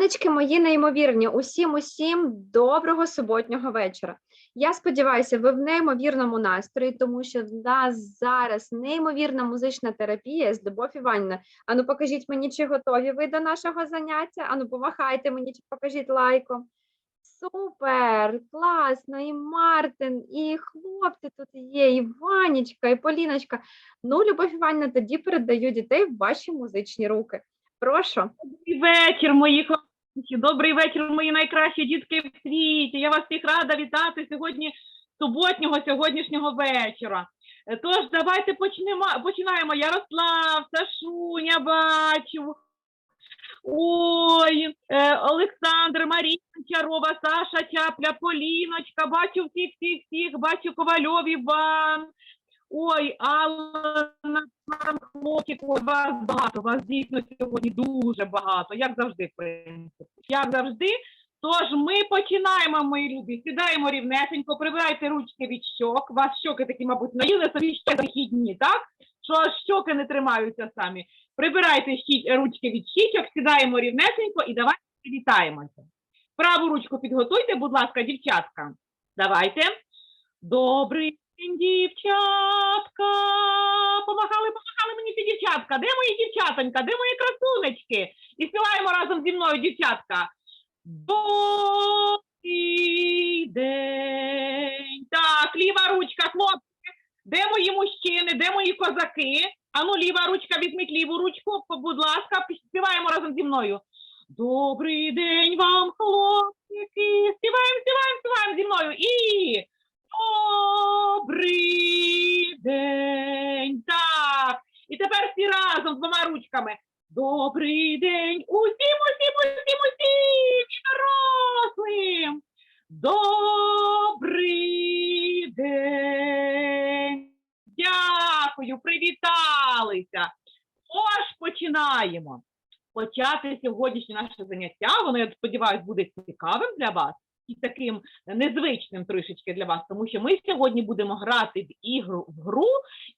Сонечки мої неймовірні, усім усім доброго суботнього вечора. Я сподіваюся, ви в неймовірному настрої, тому що в нас зараз неймовірна музична терапія з Любов Іванівна. Ану, покажіть мені, чи готові ви до нашого заняття. Ану, помахайте мені, чи покажіть лайком. Супер, класно, і Мартин, і хлопці тут є, і Ванечка, і Поліночка. Ну, Любов Іванівна, тоді передаю дітей в ваші музичні руки. Прошу. Добрий вечір, мої хлопці, добрий вечір, мої найкращі дітки в світі. Я вас всіх рада вітати сьогодні суботнього сьогоднішнього вечора. Е, Тож давайте почнемо. Починаємо. Ярослав, Сашуня, бачу. Ой, е, Олександр, Марія Чарова, Саша Чапля, Поліночка, бачу всіх, всіх, всіх, бачу Ковальов Іван. Ой, Алла, там хлопчик, у вас багато, вас дійсно сьогодні дуже багато, як завжди, в принципі. Як завжди. Тож ми починаємо, мої любі. Сідаємо рівнесенько, прибирайте ручки від щок. Вас щоки такі, мабуть, наїли собі ще західні, так? Що щоки не тримаються самі. Прибирайте ручки від щічок, сідаємо рівнесенько і давайте привітаємося. Праву ручку підготуйте, будь ласка, дівчатка. Давайте. Добрий дівчатка. Помахали, помахали мені ці дівчатка. Де мої дівчатонька? Де мої красунечки? І співаємо разом зі мною, дівчатка. Добрий день. Так, ліва ручка, хлопці. Де мої мужчини? Де мої козаки? Ану, ліва ручка, візьміть ліву ручку, будь ласка, співаємо разом зі мною. Добрий день вам, хлопчики. Співаємо, співаємо, співаємо зі мною. І добрий день. Так. І тепер всі разом двома ручками. Добрий день усім, усім, усім, усім дорослим. Добрий день. Дякую, привіталися. Тож починаємо. Почати сьогоднішнє наше заняття. Воно, я сподіваюся, буде цікавим для вас і таким незвичним трішечки для вас, тому що ми сьогодні будемо грати в ігру в гру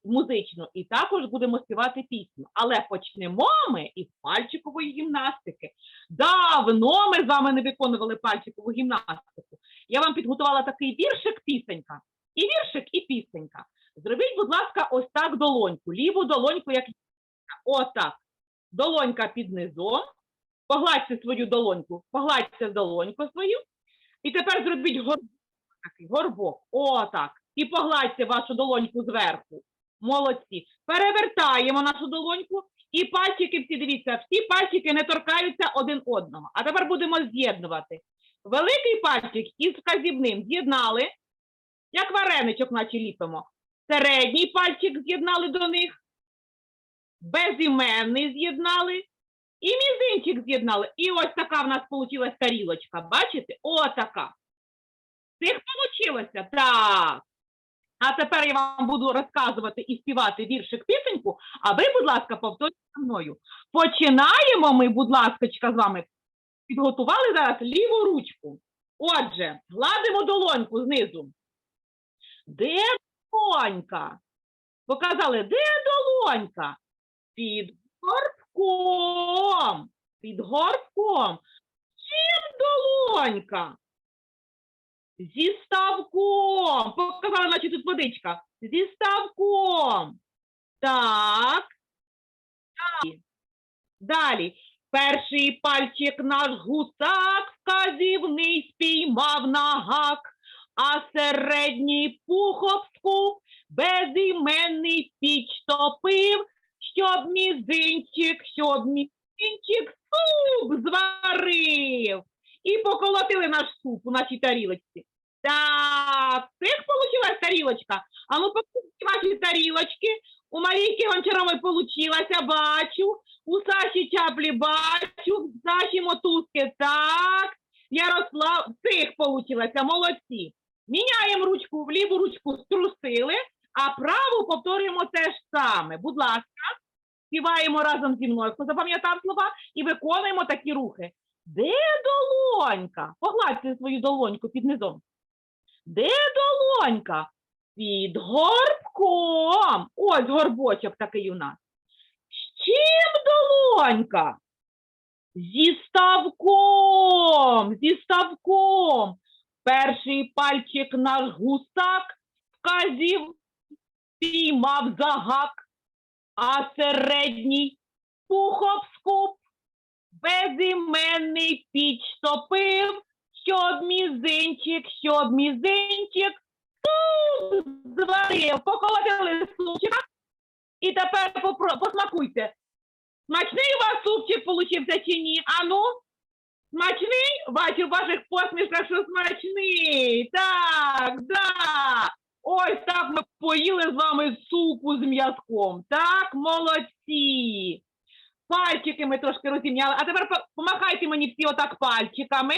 музичну і також будемо співати пісню. Але почнемо ми із пальчикової гімнастики. Давно ми з вами не виконували пальчикову гімнастику. Я вам підготувала такий віршик пісенька. І віршик, і пісенька. Зробіть, будь ласка, ось так долоньку. Ліву долоньку, як отак. Долонька під низом. Погладьте свою долоньку, погладьте долоньку свою. І тепер зробіть горбок. Такий горбок. Отак. І погладьте вашу долоньку зверху. Молодці. Перевертаємо нашу долоньку. І пальчики всі, дивіться, всі пальчики не торкаються один одного. А тепер будемо з'єднувати. Великий пальчик із вказівним з'єднали, як вареничок, наче ліпимо. Середній пальчик з'єднали до них. Безіменний з'єднали. І мізинчик з'єднали. І ось така в нас вийшла тарілочка. Бачите? Отака. Цих вийшло? Так. А тепер я вам буду розказувати і співати віршик пісеньку, а ви, будь ласка, повторюйте за мною. Починаємо ми, будь ласка, з вами. Підготували зараз ліву ручку. Отже, гладимо долоньку знизу. Де долонька? Показали, де долонька? Під горбком. Під горбком. Чим долонька? Зі ставком. Показала, наче тут водичка. Зі ставком. Так. Далі. Далі. Перший пальчик наш гусак вказівний спіймав на гак, а середній пуховську безіменний піч топив, щоб мізинчик, щоб мізинчик суп зварив. І поколотили наш суп у нашій тарілочці. Так, цих получилась тарілочка. А ну покажіть ваші тарілочки. У Марійки Гончарової получилася, бачу. У Саші Чаплі бачу, в Саші Мотузки, так. Ярослав, цих получилося, молодці. Міняємо ручку в ліву ручку струсили, а праву повторюємо те ж саме. Будь ласка, співаємо разом зі мною, хто запам'ятав слова, і виконуємо такі рухи. Де долонька? Погладьте свою долоньку під низом. Де долонька? Під горбком. Ось горбочок такий у нас. З чим долонька? Зі ставком, зі ставком. Перший пальчик наш гусак вказів, піймав за гак, а середній пуховскуп безіменний піч топив, щоб мізинчик, щоб мізинчик тут зварив, поколотили супчика. І тепер попро- посмакуйте. Смачний у вас супчик получився чи ні? Ану? Смачний? Бачу в ваших посмішках, що смачний. Так, да. Ось так ми поїли з вами супу з м'язком. Так, молодці. Пальчики ми трошки розім'яли. А тепер помахайте мені всі отак пальчиками.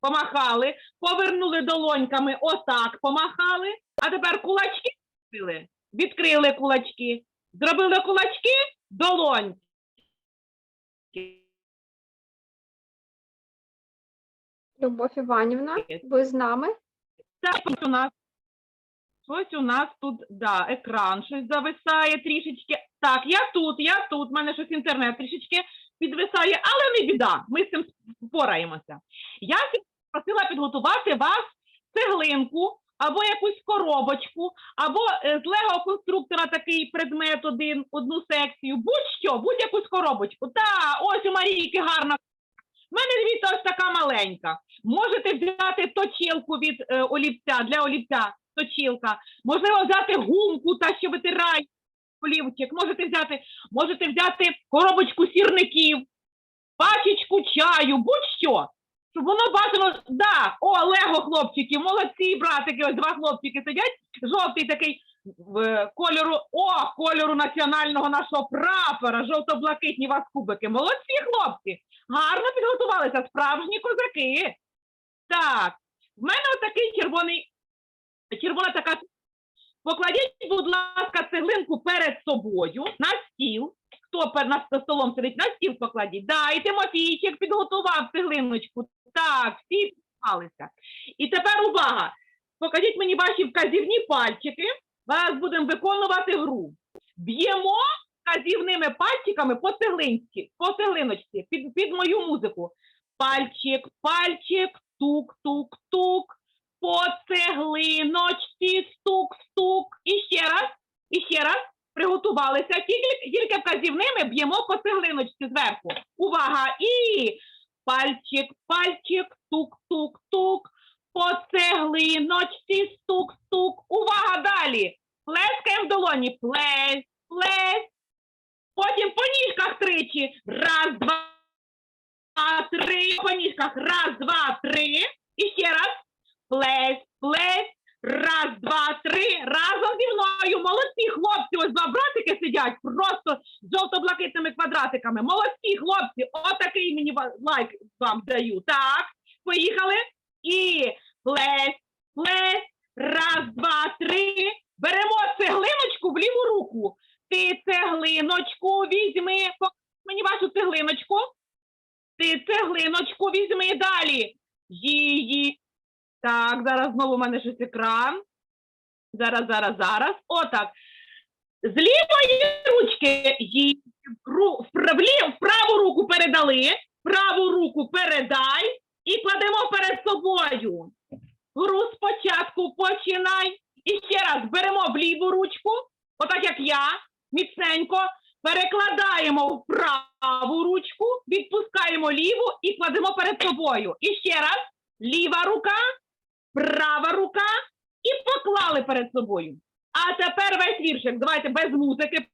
Помахали, повернули долоньками, отак помахали. А тепер кулачки відкрили. Відкрили кулачки. Зробили кулачки, долоньки. Любов Іванівна, ви з нами? Так, у нас. Ось у нас тут, да, екран щось зависає трішечки. Так, я тут, я тут, в мене щось інтернет трішечки підвисає, але не біда, ми з цим впораємося. Я просила підготувати вас цеглинку або якусь коробочку, або е, з лего конструктора такий предмет один, одну секцію, будь-що, будь-якусь коробочку. Та, ось у Марійки гарна. У мене дивіться, ось така маленька. Можете взяти точилку від е, олівця для олівця, точилка. Можливо, взяти гумку, та що витирає олівчик. Можете взяти, можете взяти коробочку сірників, пачечку чаю, будь-що. Щоб воно бажано, да, о, Лего, хлопчики, молодці, братики, ось два хлопчики сидять, жовтий такий в е, кольору, о, кольору національного нашого прапора, жовто-блакитні вас кубики. Молодці, хлопці. Гарно підготувалися, справжні козаки. Так, в мене отакий червоний, червона така. Покладіть, будь ласка, цеглинку перед собою на стіл. Хто пер- на столом сидить, на стіл покладіть. Да, і Тимофійчик підготував цеглиночку. Так, всі підготувалися. І тепер увага! Покажіть мені ваші вказівні пальчики. Зараз будемо виконувати гру. Б'ємо вказівними пальчиками по цеглинці, по цеглиночці, під, під мою музику. Пальчик, пальчик, тук-тук-тук, по цеглиночці, стук-стук. І ще раз, і ще раз. Приготувалися. Тільки, тільки вказівними б'ємо по цеглиночці зверху. Увага! І пальчик, пальчик, тук-тук-тук, по цеглиночці, стук-стук. Увага далі! Плескаємо в долоні. Плесь, плесь. Потім по ніжках тричі. Раз, два, три. По ніжках. Раз, два, три. І ще раз. Плесь, плесь. Раз, два, три. Разом зі мною. Молодці хлопці. Ось два братики сидять просто з жовто-блакитними квадратиками. Молодці хлопці. Отакий мені лайк вам даю. Так, поїхали. І плесь, плесь. Раз, два, три. Беремо цеглиночку в ліву руку. Ти цеглиночку візьми. Мені вашу цеглиночку. Ти цеглиночку візьми далі. Так, зараз знову в мене щось екран. Зараз, зараз, зараз. Отак. З лівої ручки її в в праву руку передали, праву руку передай і кладемо перед собою. Гру спочатку починай. І ще раз беремо в ліву ручку, отак як я, міцненько, перекладаємо в праву ручку, відпускаємо ліву і кладемо перед собою. І ще раз, ліва рука, права рука і поклали перед собою. А тепер весь віршик. Давайте без музики.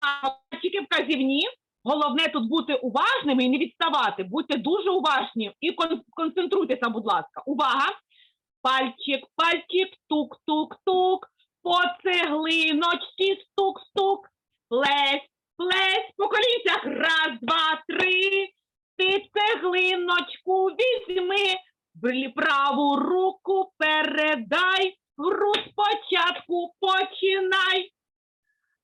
Пальчики вказівні. Головне тут бути уважними і не відставати. Будьте дуже уважні і концентруйтеся, будь ласка. Увага! Пальчик, пальчик, тук-тук-тук, по цеглиночці стук-стук, плесь, плесь, по колінцях, раз, два, три, ти цеглиночку візьми, праву руку передай, гру спочатку починай.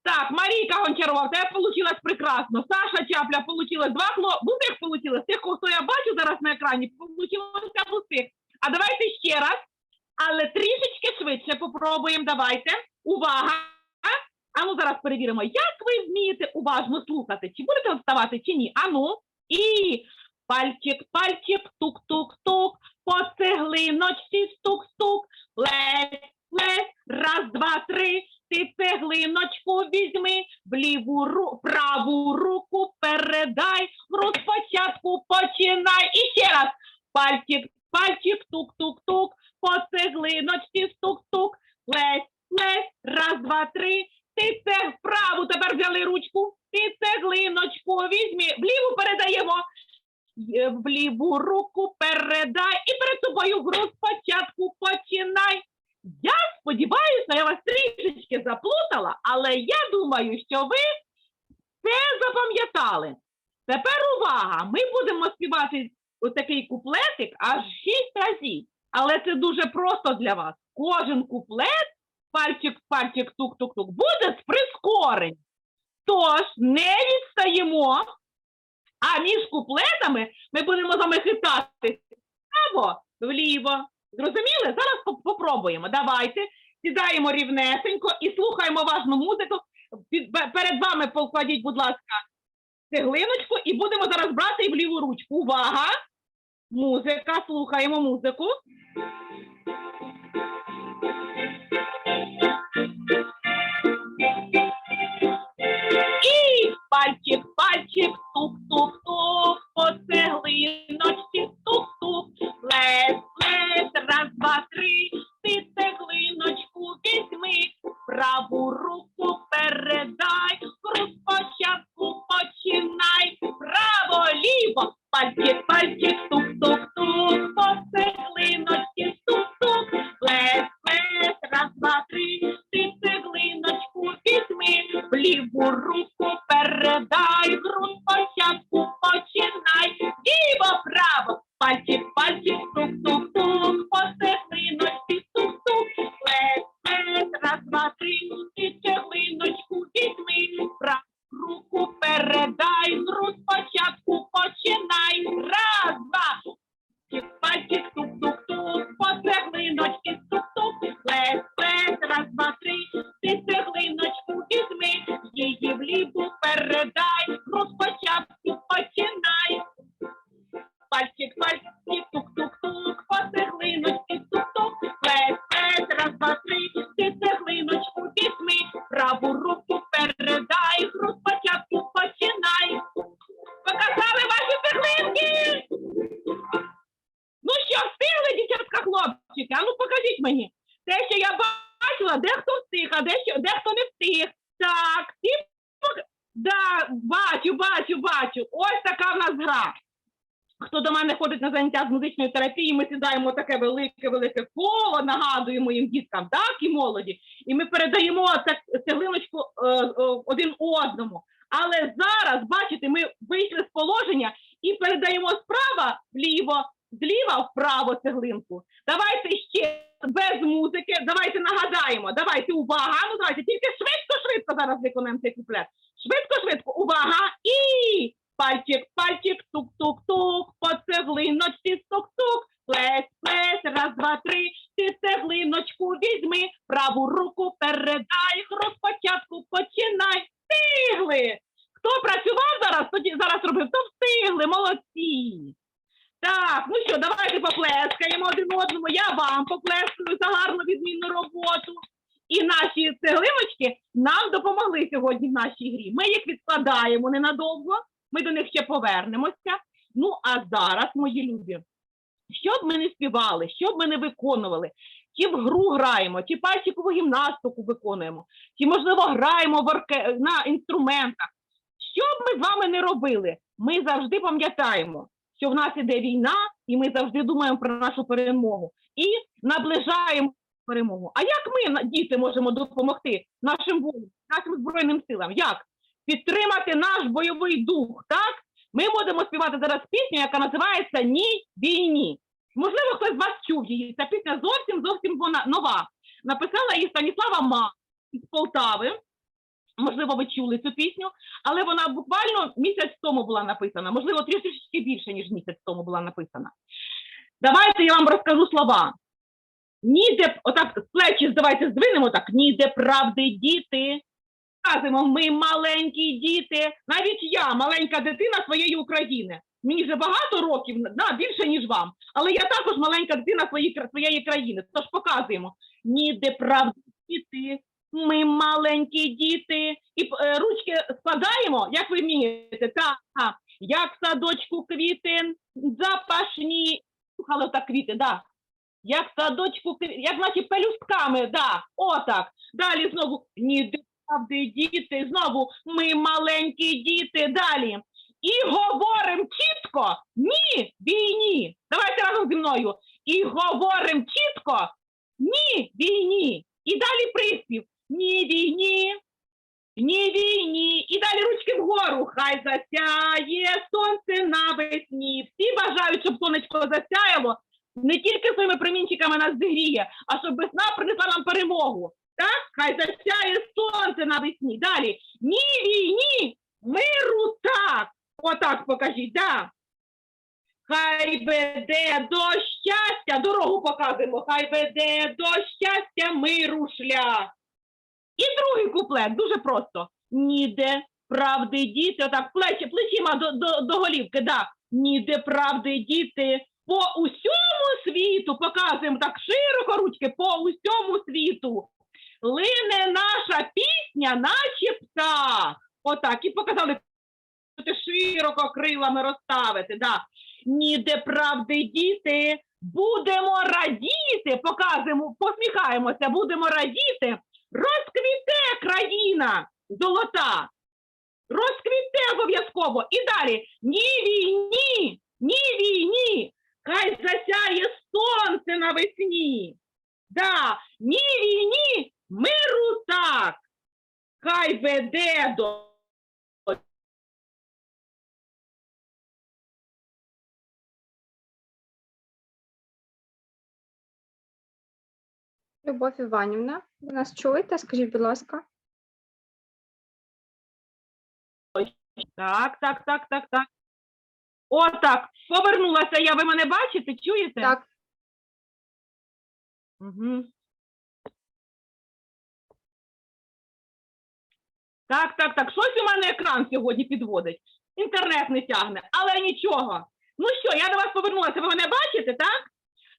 Так, Марійка Гончарова, в тебе вийшло прекрасно. Саша Чапля получила два хло... В вийшло. З тих, хто я бачу зараз на екрані, вийшло в. А давайте ще раз, але трішечки швидше попробуємо. Давайте. Увага! А ну зараз перевіримо, як ви вмієте уважно слухати. Чи будете вставати, чи ні? Ану, І пальчик, пальчик, тук-тук-тук, по цеглиночці стук-стук, плес, плес, раз, два, три, ти цеглиночку візьми, в ліву ру, праву руку передай, гру спочатку починай. І ще раз, пальчик, пальчик, тук-тук-тук, по цеглиночці стук-стук, плес, плес, раз, два, три, ти це вправу тепер взяли ручку, ти цеглиночку візьмі, вліву передаємо, в ліву руку передай і перед тобою гру спочатку починай. Я сподіваюся, я вас трішечки заплутала, але я думаю, що ви це запам'ятали. Тепер увага! Ми будемо співати отакий куплетик аж шість разів. Але це дуже просто для вас. Кожен куплет, пальчик, пальчик, тук-тук-тук, буде з прискорень. Тож не відстаємо, а між куплетами ми будемо з вами хитати вправо, вліво. Зрозуміли? Зараз попробуємо. Давайте сідаємо рівнесенько і слухаємо важну музику. Перед вами покладіть, будь ласка, цеглиночку і будемо зараз брати в ліву ручку. Увага! Музика, слухаємо музику. І пальчик, пальчик, тук-тук-тук, по цеглиночці тук-тук, лес, лес, раз, два, три, раз, в таке велике, велике коло, нагадуємо їм діткам, так, і молоді. І ми передаємо це- цеглиночку е, е, один одному. Але зараз, бачите, ми вийшли з положення і передаємо справа вліво, зліва вправо цеглинку. Давайте ще без музики. Давайте нагадаємо. Давайте увага. Ну давайте тільки швидко, швидко зараз виконаємо цей куплет. Швидко, швидко. Увага і пальчик, пальчик, тук-тук-тук, по цеглиночці стук-тук. Плес, плес, раз, два, три. Ти цеглиночку візьми, праву руку передай. Гру спочатку починай. Встигли. Хто працював зараз, тоді зараз робив, то встигли, молодці. Так, ну що, давайте поплескаємо один одному. Я вам поплескаю за гарну відмінну роботу. І наші цеглиночки нам допомогли сьогодні в нашій грі. Ми їх відкладаємо ненадовго, ми до них ще повернемося. Ну а зараз, мої любі, що б ми не співали, що б ми не виконували, чи в гру граємо, чи пальчикову гімнастику виконуємо, чи, можливо, граємо в орке... на інструментах. Що б ми з вами не робили, ми завжди пам'ятаємо, що в нас іде війна, і ми завжди думаємо про нашу перемогу і наближаємо перемогу. А як ми, діти, можемо допомогти нашим воїнам, нашим збройним силам? Як підтримати наш бойовий дух? Так ми будемо співати зараз пісню, яка називається Ні війні. Можливо, хтось з вас чув її. Ця пісня зовсім зовсім нова. Написала її Станіслава Ма з Полтави. Можливо, ви чули цю пісню, але вона буквально місяць тому була написана. Можливо, трішечки більше, ніж місяць тому була написана. Давайте я вам розкажу слова. Ніде, отак, плечі давайте здвинемо так. Ніде правди діти, показуємо, ми маленькі діти, навіть я, маленька дитина своєї України. Мені вже багато років, да, більше, ніж вам. Але я також маленька дитина своєї, своєї країни. Тож показуємо. Ніде правди діти, ми маленькі діти. І е, ручки складаємо, як ви вмієте. Так, як в садочку квіти, запашні. Слухали так квіти, да. Як в садочку, як наче пелюстками, да. Отак. Далі знову ніде правди діти. Знову ми маленькі діти. Далі. І говоримо чітко ні війні. Давайте разом зі мною. І говоримо чітко ні війні. І далі приспів. Ні війні, ні війні. І далі ручки вгору. Хай засяє сонце навесні. Всі бажають, щоб сонечко засяяло. Не тільки своїми промінчиками нас зігріє, а щоб весна принесла нам перемогу. Так? Хай засяє сонце навесні. Далі. Ні війні, миру так. Отак покажіть, да. Хай веде до щастя, дорогу показуємо, хай веде до щастя миру шлях. І другий куплет, дуже просто. Ніде правди діти, отак плечі, плечима до, до, до голівки, да. Ніде правди діти по усьому світу, показуємо так широко ручки, по усьому світу. Лине наша пісня, наче птах. Отак, і показали будете широко крилами розставити. Да. Ніде правди діти, будемо радіти, показуємо, посміхаємося, будемо радіти. Розквіте країна золота. Розквіте обов'язково. І далі ні війні, ні війні. Хай засяє сонце навесні. Да, ні війні, миру так. Хай веде до Любов Іванівна, ви нас чуєте? Скажіть, будь ласка. Так, так, так, так, так. Отак. Повернулася я. Ви мене бачите? Чуєте? Так, Угу. Так, так, так. Щось у мене екран сьогодні підводить. Інтернет не тягне, але нічого. Ну що, я до вас повернулася. Ви мене бачите, так?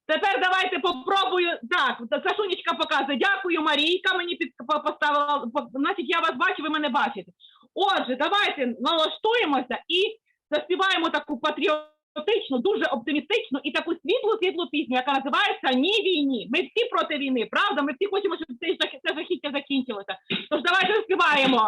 Тепер давайте попробую. Так, Сашунечка показує. Дякую, Марійка. Мені під поставила. Значить, я вас бачу, ви мене бачите. Отже, давайте налаштуємося і заспіваємо таку патріотичну, дуже оптимістичну і таку світлу світлу пісню, яка називається Ні війні. Ми всі проти війни, правда? Ми всі хочемо, щоб це, це жахіття закінчилося. Тож давайте співаємо.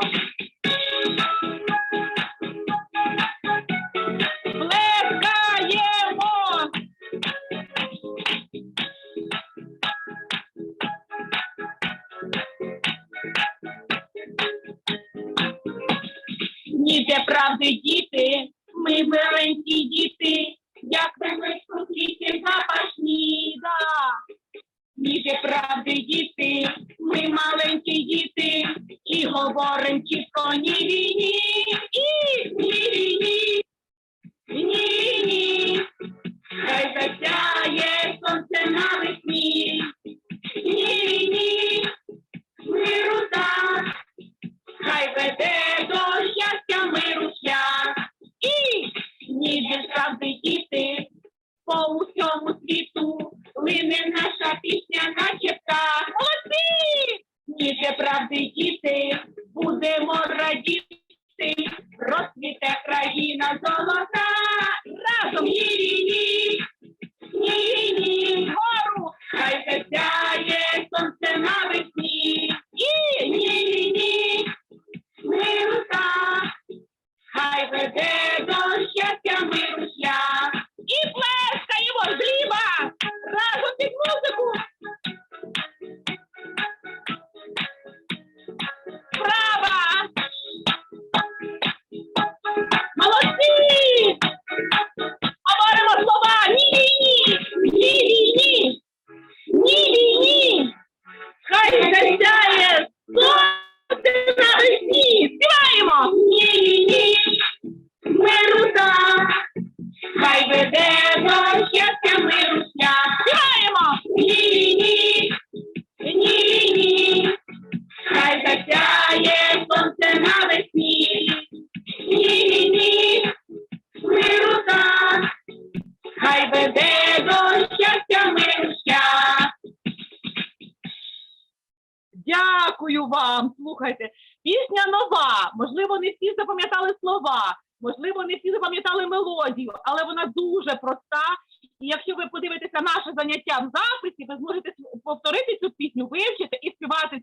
Ніде правди діти, світу не наша пісня, наче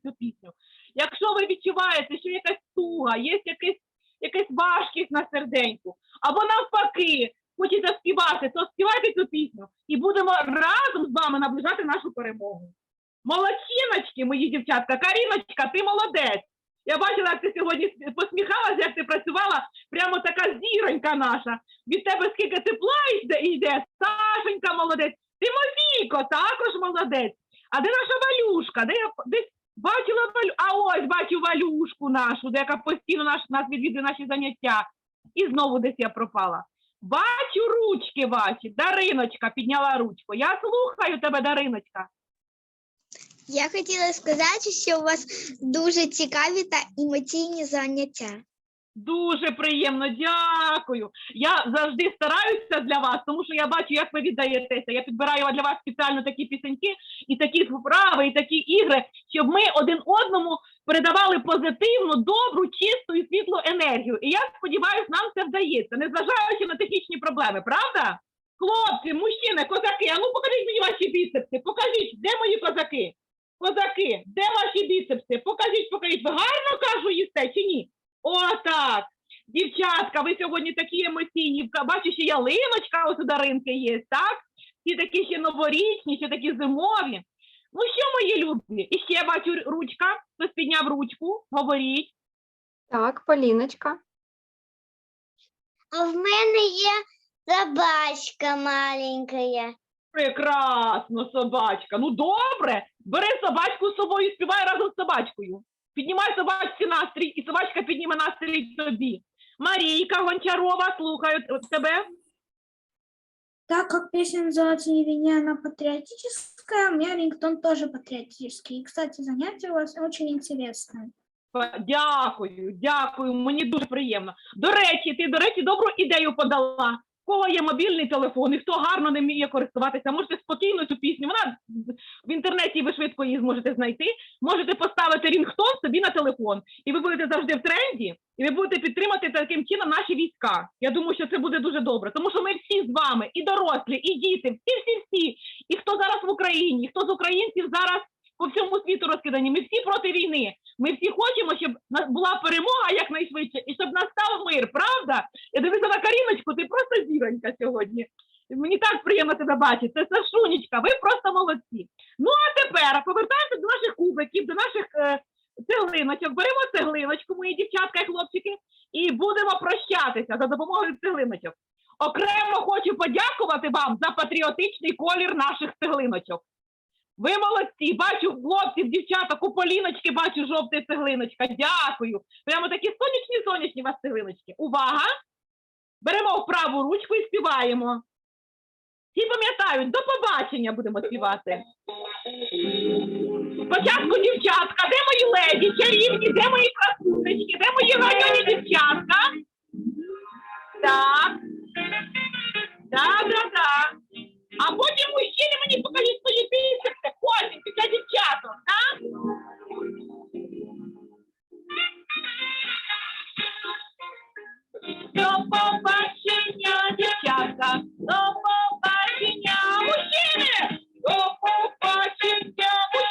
цю пісню. Якщо ви відчуваєте, що якась туга, є якась, якась важкість на серденьку, або навпаки, хочете співати, то співайте цю пісню і будемо разом з вами наближати нашу перемогу. Молодчиночки, мої дівчатка, Каріночка, ти молодець. Я бачила, як ти сьогодні посміхалася, як ти працювала, прямо така зіронька наша. Від тебе скільки тепла йде, йде. Сашенька молодець. Тимофійко також молодець. А де наша Валюшка? Де я п- десь бачила Валю? А ось бачу Валюшку яка постійно наш, нас відвідує наші заняття. І знову десь я пропала. Бачу ручки ваші. Дариночка підняла ручку. Я слухаю тебе, Дариночка. Я хотіла сказати, що у вас дуже цікаві та емоційні заняття. Дуже приємно, дякую. Я завжди стараюся для вас, тому що я бачу, як ви віддаєтеся. Я підбираю для вас спеціально такі пісеньки і такі вправи, і такі ігри, щоб ми один одному передавали позитивну, добру, чисту і світлу енергію. І я сподіваюся, нам це вдається, незважаючи на технічні проблеми, правда? Хлопці, мужчини, козаки, а ну покажіть мені ваші біцепси. Покажіть, де мої козаки? Козаки, де ваші біцепси? Покажіть, покажіть. Ви гарно кажу їсте чи ні? Отак. Дівчатка, ви сьогодні такі емоційні. Бачу, ще ялиночка ось у Даринки є, так? Ті такі ще новорічні, ще такі зимові. Ну що, мої любі? І ще бачу ручка. Хтось підняв ручку, говоріть. Так, Поліночка. А в мене є собачка маленька. Прекрасно, собачка. Ну добре. Бери собачку з собою і співай разом з собачкою. Піднімай собачці настрій, і собачка підніме настрій тобі. Марійка Гончарова, слухаю тебе. Так как песня называется «Не вини», она патриотическая, у меня рингтон тоже патриотический. И, кстати, занятие у вас очень интересное. Дякую, дякую. Мені дуже приємно. До речі, ти, до речі, добру ідею подала. Кого є мобільний телефон і хто гарно не вміє користуватися, можете спокійно цю пісню. Вона в інтернеті ви швидко її зможете знайти. Можете поставити рінгтон собі на телефон, і ви будете завжди в тренді, і ви будете підтримати таким чином наші війська. Я думаю, що це буде дуже добре, тому що ми всі з вами, і дорослі, і діти, всі, всі, всі, і хто зараз в Україні, і хто з українців зараз по всьому світу розкидані. Ми всі проти війни. Ми всі хочемо, щоб була перемога якнайшвидше і щоб настав мир, правда? Я дивлюся на Каріночку, ти просто зіронька сьогодні. Мені так приємно тебе бачити. Це Сашунечка, ви просто молодці. Ну а тепер повертаємося до наших кубиків, до наших е, цеглиночок. Беремо цеглиночку, мої дівчатка і хлопчики, і будемо прощатися за допомогою цеглиночок. Окремо хочу подякувати вам за патріотичний колір наших цеглиночок. Ви молодці, бачу хлопців, дівчаток, у поліночки бачу жовта цеглиночка. Дякую. Прямо такі сонячні, сонячні у вас цеглиночки. Увага! Беремо в праву ручку і співаємо. Всі пам'ятають, до побачення будемо співати. Спочатку дівчатка, де мої леді, чарівні, де мої красунечки, де мої районі дівчатка? Так. Так, так, так. А потім мужчини мені покажуть свої пісні хлопчики та дівчаток, а? До побачення, дівчатка, до побачення, мужчини! До побачення, мужчини!